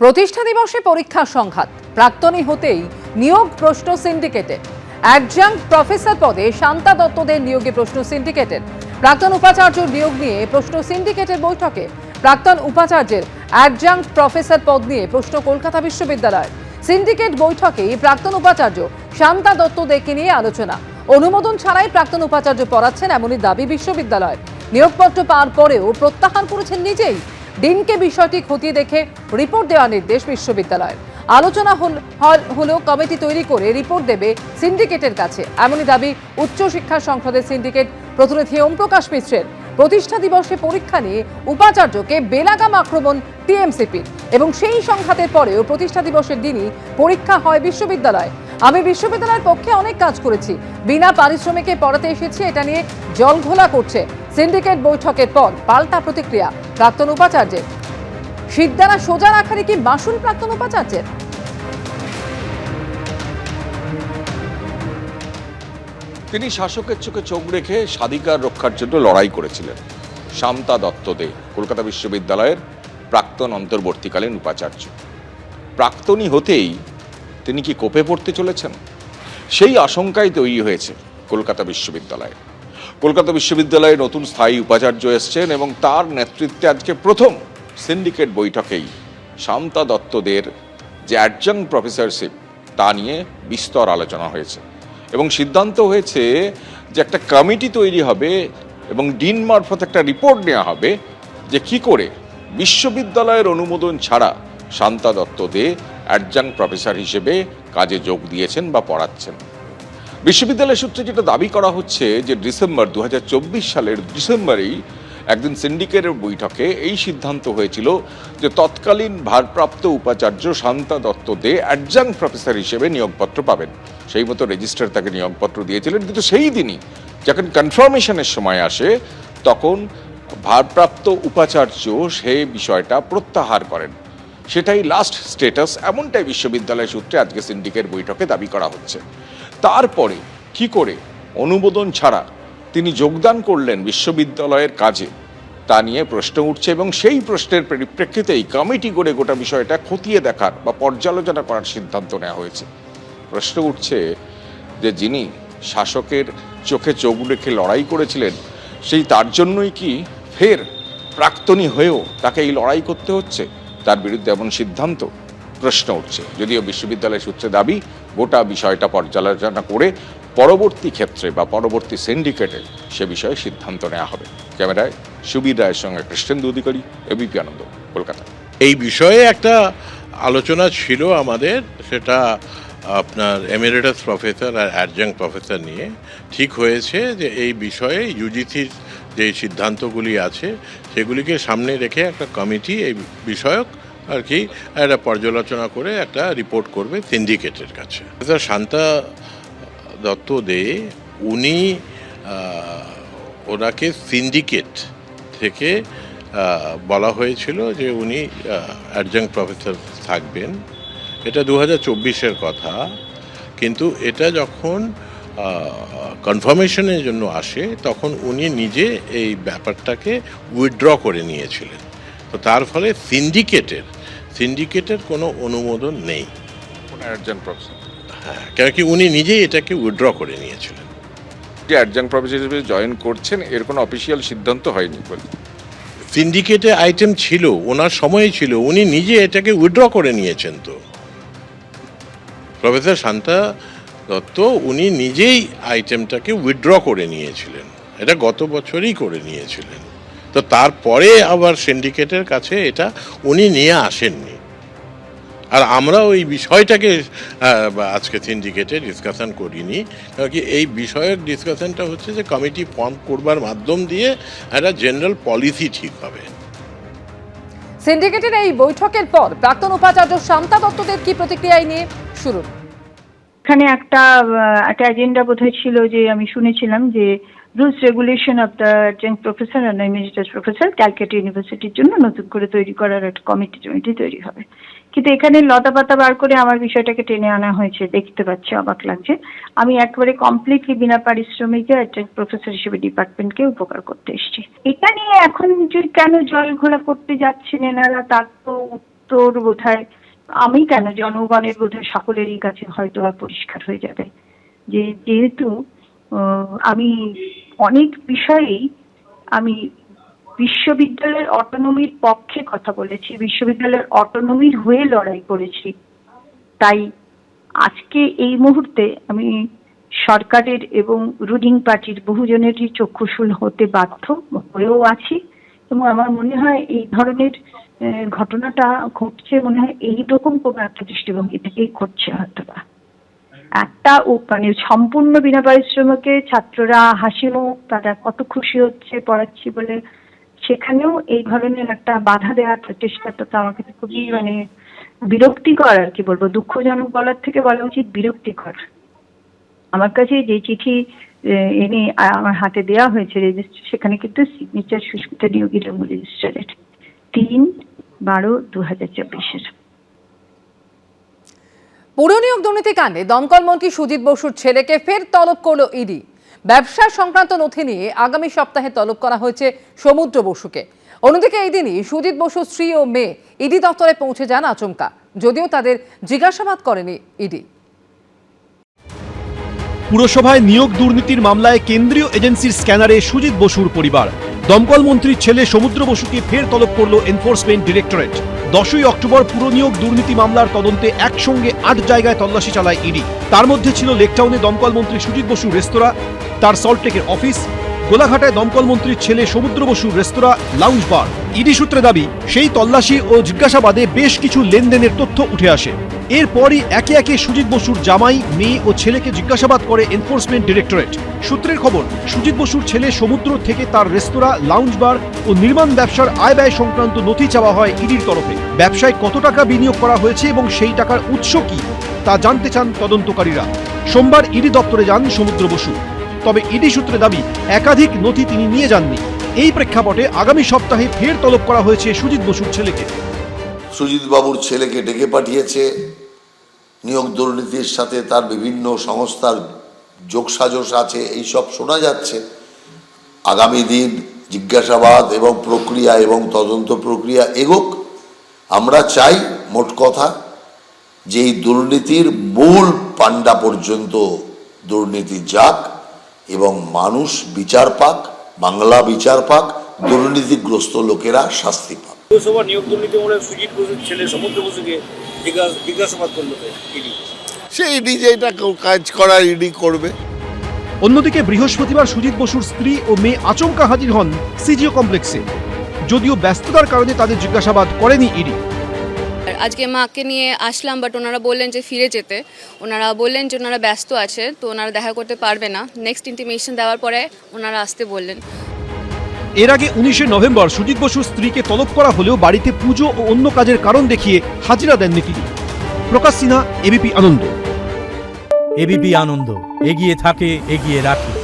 প্রতিষ্ঠা দিবসে পরীক্ষার সংঘাত। প্রাক্তনী হতেই নিয়োগ প্রশ্ন সিন্ডিকেটে অ্যাডজাঙ্ক প্রফেসর পদে শান্তা দত্তদের নিয়োগে প্রশ্ন সিন্ডিকেটের। প্রাক্তন উপাচার্য নিয়োগ নিয়ে প্রশ্ন সিন্ডিকেটের বৈঠকে প্রাক্তন উপাচার্যের অ্যাডজাঙ্ক প্রফেসর পদ নিয়ে প্রশ্ন কলকাতা বিশ্ববিদ্যালয়ের। সিন্ডিকেট বৈঠকে প্রাক্তন উপাচার্য শান্তা দত্তদেরকে নিয়ে আলোচনা। অনুমোদন ছাড়াই প্রাক্তন উপাচার্য পড়াচ্ছেন এমনই দাবি বিশ্ববিদ্যালয় নিয়োগপত্র পাওয়ার পরেও প্রত্যাহার করেছেন নিজেই ডিনকে বিষয়টি খতিয়ে দেখে রিপোর্ট দেওয়ার নির্দেশ বিশ্ববিদ্যালয়ের। আলোচনা হল- কমিটি তৈরি করে রিপোর্ট দেবে সিন্ডিকেটের কাছে। এমনই দাবি উচ্চশিক্ষা সংসদের সিন্ডিকেট প্রতিনিধি ওম প্রকাশ মিশ্রের। প্রতিষ্ঠা দিবসে পরীক্ষা নিয়ে উপাচার্যকে বেলাগাম আক্রমণ টিএমসিপির এবং সেই সংঘাতের পরেও প্রতিষ্ঠা দিবসের দিনই পরীক্ষা হয় বিশ্ববিদ্যালয়। আমি বিশ্ববিদ্যালয়ের পক্ষে অনেক কাজ করেছি। বিনা পারিশ্রমিকে পড়াতে এসেছি, এটা নিয়ে জলঘোলা করছে। সিন্ডিকেট বৈঠকের পর পাল্টা প্রতিক্রিয়া প্রাক্তন উপাচার্যের। সিদ্ধারা সোজা রাখারই কি মাসুল প্রাক্তন উপাচার্যের? তিনি শাসকের চোখে চোখ রেখে স্বাধিকার রক্ষার জন্য লড়াই করেছিলেন। শান্তা দত্ত দে কলকাতা বিশ্ববিদ্যালয়ের প্রাক্তন অন্তর্বর্তীকালীন উপাচার্য। প্রাক্তনী হতেই তিনি কি কোপে পড়তে চলেছেন? সেই আশঙ্কাই তৈরি হয়েছে কলকাতা বিশ্ববিদ্যালয়ে। কলকাতা বিশ্ববিদ্যালয়ে নতুন স্থায়ী উপাচার্য এসছেন এবং তার নেতৃত্বে আজকে প্রথম সিন্ডিকেট বৈঠকেই শান্তা দত্তদের যে অ্যাডজন প্রফেসরশিপ তা নিয়ে বিস্তর আলোচনা হয়েছে। এবং সিদ্ধান্ত হয়েছে যে একটা কমিটি তৈরি হবে এবং ডিন মারফত একটা রিপোর্ট নেওয়া হবে যে কি করে বিশ্ববিদ্যালয়ের অনুমোদন ছাড়া শান্তা দত্ত দে অ্যাডজাং প্রফেসর হিসেবে কাজে যোগ দিয়েছেন বা পড়াচ্ছেন। বিশ্ববিদ্যালয় সূত্রে যেটা দাবি করা হচ্ছে যে ডিসেম্বর দু হাজার চব্বিশ সালের ডিসেম্বরেই একদিন সিন্ডিকেটের বৈঠকে এই সিদ্ধান্ত হয়েছিল যে তৎকালীন ভারপ্রাপ্ত উপাচার্য শান্তা দত্ত দে অ্যাডজাং প্রফেসর হিসেবে নিয়োগপত্র পাবেন। সেই মতো রেজিস্ট্রার তাকে নিয়োগপত্র দিয়েছিলেন, কিন্তু সেই দিনই যখন কনফার্মেশনের সময় আসে, তখন ভারপ্রাপ্ত উপাচার্য সেই বিষয়টা প্রত্যাহার করেন। সেটাই লাস্ট স্টেটাস এমনটাই বিশ্ববিদ্যালয় সূত্রে আজকে সিন্ডিকেট বৈঠকে দাবি করা হচ্ছে। তারপরে কি করে অনুমোদন ছাড়া তিনি যোগদান করলেন বিশ্ববিদ্যালয়ের কাজে? তা নিয়ে প্রশ্ন উঠছে এবং সেই প্রশ্নের পরিপ্রেক্ষিতেই কমিটি করে গোটা বিষয়টা খতিয়ে দেখার বা পর্যালোচনা করার সিদ্ধান্ত নেওয়া হয়েছে। প্রশ্ন উঠছে যে যিনি শাসকের চোখে চোখ রেখে লড়াই করেছিলেন, সেই তার জন্যই কি ফের প্রাক্তনী হয়েও তাকে এই লড়াই করতে হচ্ছে? তার বিরুদ্ধে এমন সিদ্ধান্ত? প্রশ্ন উঠছে। যদিও বিশ্ববিদ্যালয় সূত্রে দাবি, গোটা বিষয়টা পর্যালোচনা করে পরবর্তী ক্ষেত্রে বা পরবর্তী সিন্ডিকেটে সে বিষয়ে সিদ্ধান্ত নেওয়া হবে। ক্যামেরায় সুবীর রায়ের সঙ্গে কৃষ্ণেন্দু অধিকারী এবিপি আনন্দ, কলকাতা। এই বিষয়ে একটা আলোচনা ছিল আমাদের, সেটা আপনার এমিরেটাস প্রফেসর আর অ্যাডজাং প্রফেসর নিয়ে। ঠিক হয়েছে যে এই বিষয়ে ইউজিসির যে সিদ্ধান্তগুলি আছে, সেগুলিকে সামনে রেখে একটা কমিটি এই বিষয়ক আর কি, একটা পর্যালোচনা করে একটা রিপোর্ট করবে সিন্ডিকেটের কাছে। শান্তা দত্ত দে, উনি ওনাকে সিন্ডিকেট থেকে বলা হয়েছিল যে উনি অ্যাডজাং প্রফেসর থাকবেন। এটা দু হাজার কথা, কিন্তু এটা যখন কনফার্মেশনের জন্য আসে, তখন উনি নিজে এই ব্যাপারটাকে উইথড্র করে নিয়েছিলেন। তো তার ফলে সিন্ডিকেটের সিন্ডিকেটের কোনো অনুমোদন নেই। হ্যাঁ কেন কি উনি নিজেই এটাকে উইথড্র করে নিয়েছিলেন। যে অ্যাডজাং প্রফেসর হিসেবে জয়েন করছেন এর কোনো অফিসিয়াল সিদ্ধান্ত হয়নি বলে। সিন্ডিকেটে আইটেম ছিল ওনার সময়ে ছিল উনি নিজে এটাকে উইথড্র করে নিয়েছেন তো। প্রফেসর শান্তা দত্ত উনি নিজেই আইটেমটাকে উইথড্র করে নিয়েছিলেন। এটা গত বছরই করে নিয়েছিলেন। তো তারপরে আবার সিন্ডিকেটের কাছে এটা উনি নিয়ে আসেননি। আর আমরা ওই বিষয়টাকে আজকে সিন্ডিকেটে ডিসকাশন করিনি। কারণ কি এই বিষয়ক ডিসকাশনটা হচ্ছে যে কমিটি ফর্ম করবার মাধ্যম দিয়ে একটা জেনারেল পলিসি ঠিক হবে। সিন্ডিকেটের এই বৈঠকের পর প্রাক্তন উপাচার্য শান্তা দত্তদের কি প্রতিক্রিয়ায় নিয়ে শুরু? এখানে একটা একটা এজেন্ডা বোধহয় ছিল যে আমি শুনেছিলাম যে rules regulation the adjunct professor and emeritus professor Calcutta ইউনিভার্সিটির জন্য নতুন করে তৈরি করার একটা কমিটি টমিটি তৈরি হবে। কিন্তু এখানে লতা পাতা বার করে আমার বিষয়টাকে টেনে আনা হয়েছে, দেখতে পাচ্ছি, অবাক লাগছে। আমি একবারে কমপ্লিটলি বিনা পারিশ্রমিকে অ্যাডজাঙ্ক প্রফেসর হিসেবে ডিপার্টমেন্টকে উপকার করতে এসেছি। এটা নিয়ে এখন যে কেন জল ঘোলা করতে যাচ্ছেন এনারা, তার তো সমস্তর বোধহয়, আমি কেন জনগণের বোধহয় সকলেরই কাছে হয়তো আর পরিষ্কার হয়ে যাবে। যে যেহেতু আমি অনেক বিষয়েই আমি বিশ্ববিদ্যালয়ের অটোনমির পক্ষে কথা বলেছি, বিশ্ববিদ্যালয়ের অটোনমির হয়ে লড়াই করেছি। তাই আজকে এই মুহূর্তে আমি সরকারের এবং রুলিং পার্টির বহুজনেরই চক্ষুশূল হতে বাধ্য হয়েও আছি এবং আমার মনে হয় এই ধরনের ঘটনাটা ঘটছে মনে হয় এইরকম কোনো একটা দৃষ্টিভঙ্গি থেকেই ঘটছে হয়তো একটা মানে সম্পূর্ণ বিনা পারিশ্রমিকে ছাত্ররা হাসি মুখ তারা কত খুশি হচ্ছে, পড়াচ্ছি বলে সেখানেও এই ধরনের একটা বাধা দেওয়ার প্রচেষ্টাটা তো আমার কাছে খুবই মানে বিরক্তিকর আর কি বলব। দুঃখজনক বলার থেকে বলা উচিত বিরক্তিকর। আমার কাছে যে চিঠি এনে আমার হাতে দেওয়া হয়েছে রেজিস্টার, সেখানে কিন্তু সিগনেচার সুস্মিতা নিয়োগী রেজিস্টারের তিন বারো দু হাজার চব্বিশের। পুর দুর্নীতি কাণ্ডে দমকল মন্ত্রী সুজিত বসুর ছেলেকে ফের তলব করল ইডি। ব্যবসা সংক্রান্ত নথি নিয়ে আগামী সপ্তাহে তলব করা হয়েছে সমুদ্র বসুকে। অন্যদিকে এই দিনই সুজিত বসুর স্ত্রী ও মেয়ে ইডি দপ্তরে পৌঁছে যান আচমকা। যদিও তাদের জিজ্ঞাসাবাদ করেনি ইডি। পুরসভায় নিয়োগ দুর্নীতির মামলায় কেন্দ্রীয় এজেন্সির স্ক্যানারে সুজিত বসুর পরিবার। দমকল মন্ত্রীর ছেলে সমুদ্র বসুকে ফের তলব করল এনফোর্সমেন্ট ডিরেক্টরেট। দশই অক্টোবর পুরনিয়োগ দুর্নীতি মামলার তদন্তে একসঙ্গে আট জায়গায় তল্লাশি চালায় ইডি। তার মধ্যে ছিল লেকটাউনে দমকল মন্ত্রী সুজিত বসুর রেস্তোরাঁ, তার সল্টলেকের অফিস, গোলাঘাটায় দমকল মন্ত্রীর ছেলে Samudra Basu restaurant, lounge bar. ED সূত্রে দাবি, সেই তল্লাশি ও জিজ্ঞাসাবাদে বেশ কিছু লেনদেনের তথ্য উঠে আসে। এরপরই একে একে সুজিত বসুর জামাই, মেয়ে ও ছেলেকে জিজ্ঞাসাবাদ করে এনফোর্সমেন্ট ডিরেক্টরেট। সূত্রের খবর, সুজিত বসুর ছেলে সমুদ্র থেকে তার রেস্তোরাঁ লাউঞ্জ বার ও নির্মাণ ব্যবসার আয় ব্যয় সংক্রান্ত নথি চাওয়া হয় ইডির তরফে। ব্যবসায় কত টাকা বিনিয়োগ করা হয়েছে এবং সেই টাকার উৎস কি, তা জানতে চান তদন্তকারীরা। সোমবার ইডি দপ্তরে যান সমুদ্র বসু। তবে ইডি সূত্রে দাবি, একাধিক নথি তিনি নিয়ে যাননি। এই প্রেক্ষাপটে আগামী সপ্তাহে ফের তলব করা হয়েছে সুজিত বসুর ছেলেকে। সুজিত বাবুর ছেলেকে ডেকে পাঠিয়েছে। নিয়োগ দুর্নীতির সাথে তার বিভিন্ন সংস্থার যোগসাজশ আছে এইসব শোনা যাচ্ছে। আগামী দিন জিজ্ঞাসাবাদ এবং প্রক্রিয়া এবং তদন্ত প্রক্রিয়া এগোক। আমরা চাই, মোট কথা, যে এই দুর্নীতির মূল পাণ্ডা পর্যন্ত দুর্নীতি যাক এবং মানুষ বিচার পাক। বাংলা বিচার পাক দুর্নীতিগ্রস্ত লোকেরা শাস্তি পাক। পৌরসভা নিয়োগ দুর্নীতিমূলক সুজিত বসুর ছেলে সমুদ্র বসুকে জিজ্ঞাসা জিজ্ঞাসাবাদ করল ইডি। সে ইডি যেটা কাজ করার ইডি করবে। অন্যদিকে বৃহস্পতিবার সুজিত বসুর স্ত্রী ও মেয়ে আচমকা হাজির হন সিজিও কমপ্লেক্সে। যদিও ব্যস্ততার কারণে তাদের জিজ্ঞাসাবাদ করেনি ইডি। আর আজকে মাকে নিয়ে আসলাম বাট ওনারা বললেন যে ফিরে যেতে। ওনারা বললেন যে ওনারা ব্যস্ত আছে তো ওনারা দেখা করতে পারবে না। নেক্সট ইন্টিমেশন দেওয়ার পরে ওনারা আসতে বললেন। এর আগে উনিশে নভেম্বর সুজিত বসুর স্ত্রীকে তলব করা হলেও বাড়িতে পুজো ও অন্য কাজের কারণ দেখিয়ে হাজিরা দেননি তিনি। প্রকাশ সিনহা এবিপি আনন্দ। এবিপি আনন্দ এগিয়ে থাকে এগিয়ে রাখে।